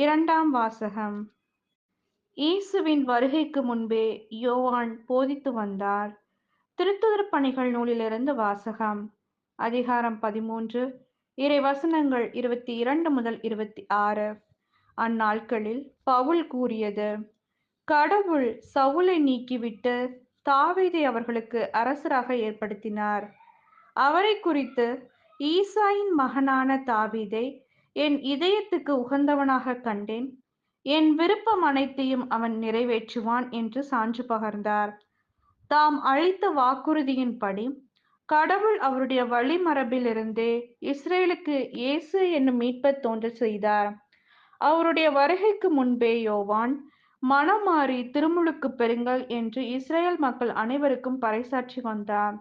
இரண்டாம் வாசகம். இயேசுவின் வருகைக்கு முன்பே யோவான் போதித்து வந்தார். திருத்துதர் பணிகள் நூலிலிருந்து வாசகம். அதிகாரம் பதிமூன்று இறை வசனங்கள் இருபத்தி இரண்டு முதல் இருபத்தி ஆறு. அந்நாட்களில் பவுல் கூறியது கடவுள் சவுலை நீக்கிவிட்டு தாவீதை அவர்களுக்கு அரசராக ஏற்படுத்தினார். அவரை குறித்து ஈசாயின் மகனான தாவீதை என் இதயத்துக்கு உகந்தவனாக கண்டேன். என் விருப்பம் அனைத்தையும் அவன் நிறைவேற்றுவான் என்று சான்று பகர்ந்தார். தாம் அளித்த வாக்குறுதியின்படி கடவுள் அவருடைய வழிமரபிலிருந்தே இஸ்ரேலுக்கு இயேசு என்னும் மீட்பர் தோன்ற செய்தார். அவருடைய வருகைக்கு முன்பே யோவான் மனமாறி திருமுழுக்கு பெறுங்கள் என்று இஸ்ரேல் மக்கள் அனைவருக்கும் பறைசாற்றி வந்தார்.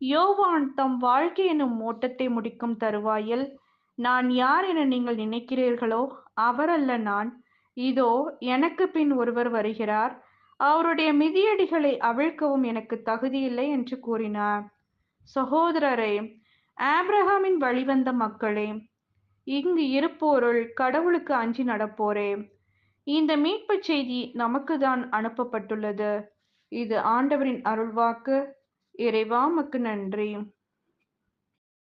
யோவான் தம் வாழ்க்கை எனும் ஓட்டத்தை முடிக்கும் தருவாயில் நான் யார் என நீங்கள் நினைக்கிறீர்களோ அவரல்ல நான். இதோ எனக்கு பின் ஒருவர் வருகிறார். அவருடைய மிதியடிகளை அவிழ்க்கவும் எனக்கு தகுதியில்லை என்று கூறினார். சகோதரரே ஆப்ரஹாமின் வழிவந்த மக்களே இங்கு இருப்போருள் கடவுளுக்கு அஞ்சி நடப்போரே. இந்த மீட்பு செய்தி நமக்கு தான் அனுப்பப்பட்டுள்ளது. இது ஆண்டவரின் அருள்வாக்கு. இறைவாமக்கு நன்றி.